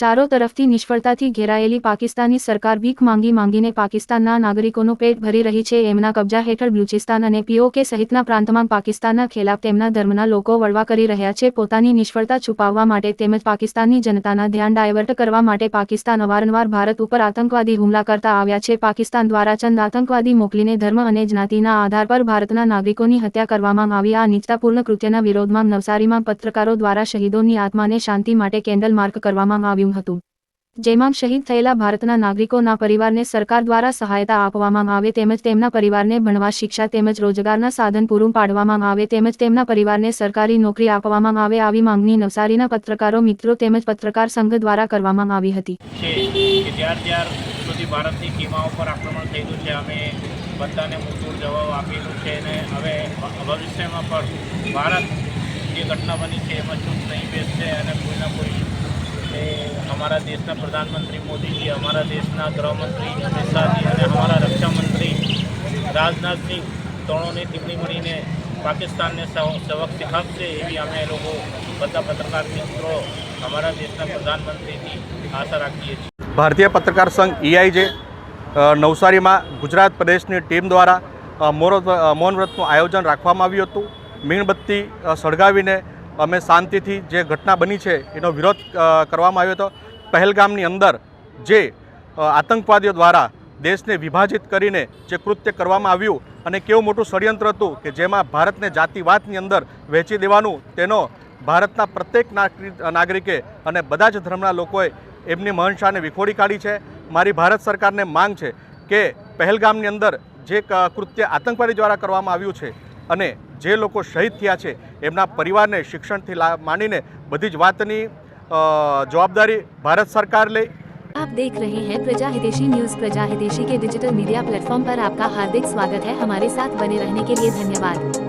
ચારો તરફથી નિષ્ફળતાથી ઘેરાયેલી પાકિસ્તાની સરકાર ભીખ માંગી માંગીને પાકિસ્તાનના નાગરિકોનું પેટ ભરી રહી છે. એમના કબજા હેઠળ બલુચિસ્તાન અને પીઓકે સહિતના પ્રાંતમાં પાકિસ્તાનના ખેલાફ તેમના ધર્મના લોકો વળવા કરી રહ્યા છે. પોતાની નિષ્ફળતા છુપાવવા માટે તેમજ પાકિસ્તાનની જનતાના ધ્યાન ડાયવર્ટ કરવા માટે પાકિસ્તાન અવારનવાર ભારત ઉપર આતંકવાદી હુમલા કરતા આવ્યા છે. પાકિસ્તાન દ્વારા ચંદ આતંકવાદી મોકલીને ધર્મ અને જ્ઞાતિના આધાર પર ભારતના નાગરિકોની હત્યા કરવામાં આવી. આ નીચતાપૂર્ણ કૃત્યના વિરોધમાં નવસારીમાં પત્રકારો દ્વારા શહીદોની આત્માને શાંતિ માટે કેન્ડલ માર્ક કરવામાં આવ્યું હતું. જેમાં શહીદ થયેલા ભારતના નાગરિકોના પરિવારને સરકાર દ્વારા સહાયતા આપવામાં આવે તેમજ તેમના પરિવારને ભણવા શિક્ષા તેમજ રોજગારના સાધન પૂરું પાડવામાં આવે તેમજ તેમના પરિવારને સરકારી નોકરી આપવામાં આવે આવી માંગણી નવસારીના પત્રકારો, મિત્રો તેમજ પત્રકાર સંઘ દ્વારા કરવામાં આવી હતી. ભારતની સીમાઓ પર આક્રમણ થયેલું છે, અમે બધાને મુંતોડ જવાબ આપેલું છે અને હવે ભવિષ્યમાં પણ ભારત જે ઘટના બની છે એમાં ચૂપ બેસશે અને કોઈના કોઈ એ અમારા દેશના પ્રધાનમંત્રી મોદીજી, અમારા દેશના ગૃહમંત્રી અમિત શાહજી અને અમારા રક્ષામંત્રી રાજનાથસિંહ ત્રણોને ટીમની મળીને પાકિસ્તાનને સબક શીખવશે એવી અમે લોકો બધા પત્રકાર મિત્રો અમારા દેશના પ્રધાનમંત્રીની આશા રાખીએ છીએ. ભારતીય પત્રકાર સંઘ ઈઆઈજે નવસારીમાં ગુજરાત પ્રદેશની ટીમ દ્વારા મૌનવ્રતનું મૌન વ્રતનું આયોજન રાખવામાં આવ્યું હતું. મીણબત્તી સળગાવીને અમે શાંતિથી જે ઘટના બની છે એનો વિરોધ કરવામાં આવ્યો હતો. પહેલગામની અંદર જે આતંકવાદીઓ દ્વારા દેશને વિભાજિત કરીને જે કૃત્ય કરવામાં આવ્યું અને કેવું મોટું ષડયંત્ર હતું કે જેમાં ભારતને જાતિવાદની અંદર વહેંચી દેવાનું, તેનો ભારતના પ્રત્યેક નાગરિક અને બધા જ ધર્મના લોકોએ એમની મહંસાને વિખોડી કાઢી છે. મારી ભારત સરકારને માંગ છે કે પહેલગામની અંદર જે કૃત્ય આતંકવાદી દ્વારા કરવામાં આવ્યું છે અને જે લોકો શહીદ થયા છે એમના પરિવારને શિક્ષણથી લા- માંડીને બધી જ વાતની અ, જવાબદારી ભારત સરકાર લે आप देख रहे हैं प्रजा हितेशी न्यूज प्रजा हितेशी के डिजिटल मीडिया प्लेटफॉर्म पर आपका हार्दिक स्वागत है हमारे साथ बने रहने के लिए धन्यवाद